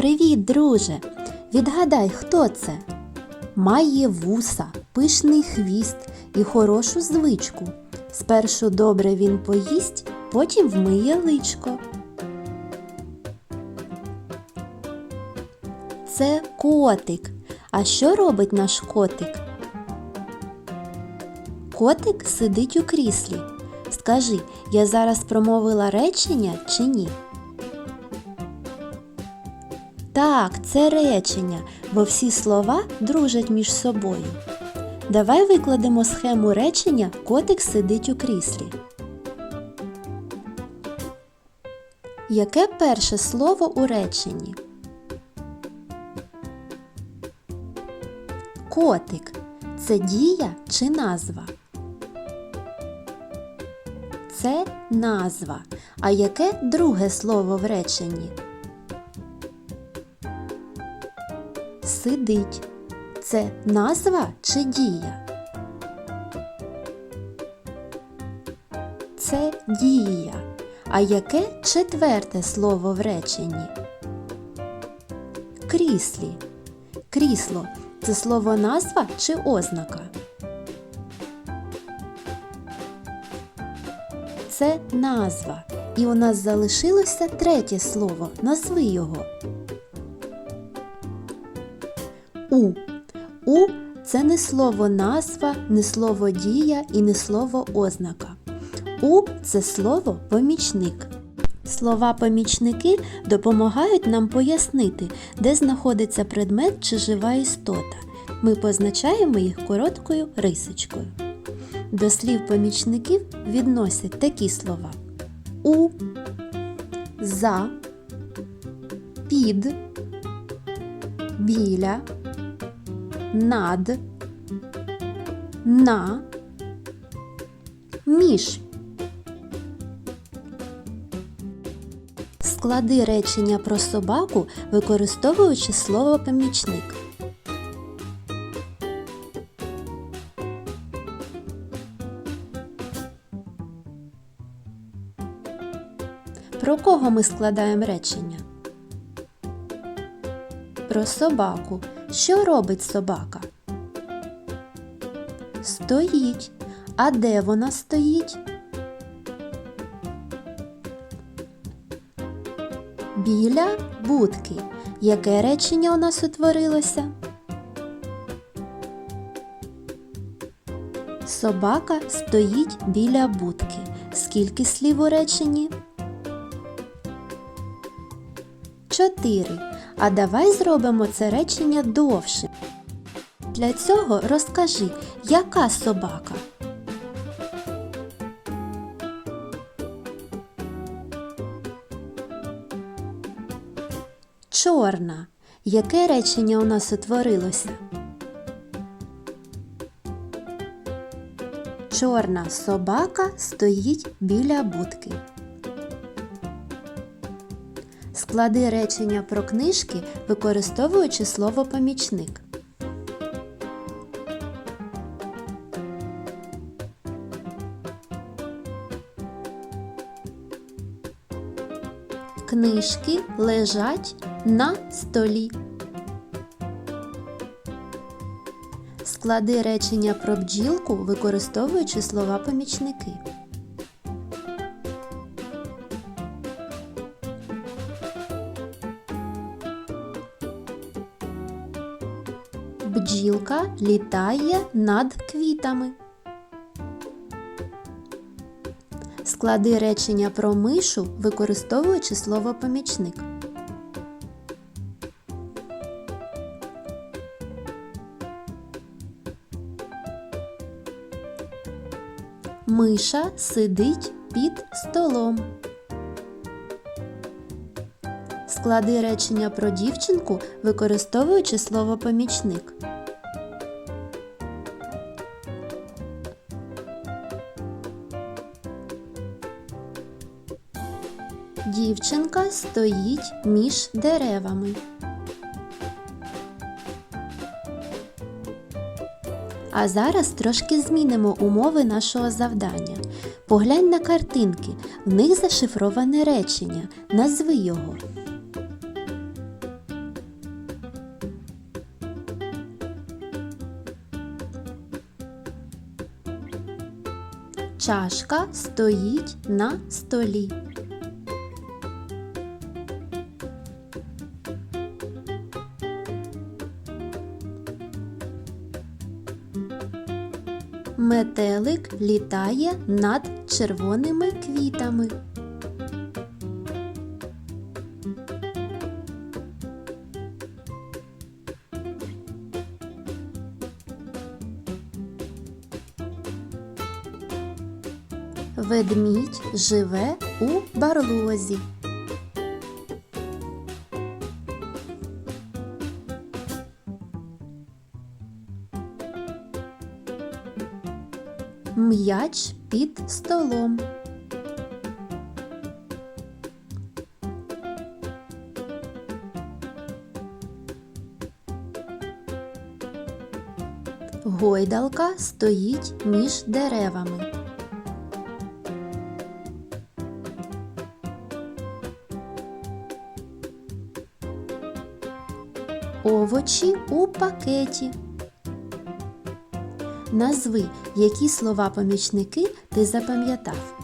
Привіт, друже! Відгадай, хто це? Має вуса, пишний хвіст і хорошу звичку. Спершу добре він поїсть, потім вмиє личко. Це котик. А що робить наш котик? Котик сидить у кріслі. Скажи, я зараз промовила речення чи ні? Так, це речення, бо всі слова дружать між собою. Давай викладемо схему речення Котик сидить у кріслі. Яке перше слово у реченні? Котик це дія чи назва? Це назва. А яке друге слово в реченні? Сидить. Це назва чи дія? Це дія. А яке четверте слово в реченні? Кріслі. Крісло це слово назва чи ознака? Це назва. І у нас залишилося третє слово. Назви його. У. У це не слово назва, не слово дія і не слово ознака. У це слово помічник. Слова помічники допомагають нам пояснити, де знаходиться предмет чи жива істота. Ми позначаємо їх короткою рисочкою. До слів помічників відносять такі слова: у, за, під, біля, над, на, між. Склади речення про собаку, використовуючи слово помічник. Про кого ми складаємо речення? Про собаку. Що робить собака? Стоїть. А де вона стоїть? Біля будки. Яке речення у нас утворилося? Собака стоїть біля будки. Скільки слів у реченні? Чотири. А давай зробимо це речення довшим. Для цього розкажи, яка собака? Чорна. Яке речення у нас утворилося? Чорна собака стоїть біля будки. Склади речення про книжки, використовуючи слово помічник. Книжки лежать на столі. Склади речення про бджілку, використовуючи слова помічники. Бджілка літає над квітами. Склади речення про мишу, використовуючи слово помічник. Миша сидить під столом. Склади речення про дівчинку, використовуючи слово помічник. Дівчинка стоїть між деревами. А зараз трошки змінимо умови нашого завдання. Поглянь на картинки, в них зашифроване речення. Назви його. Чашка стоїть на столі. Метелик літає над червоними квітами. Ведмідь живе у барлозі. М'яч під столом. Гойдалка стоїть між деревами. Овочі у пакеті. Назви, які слова помічники ти запам'ятав.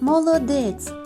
Молодець!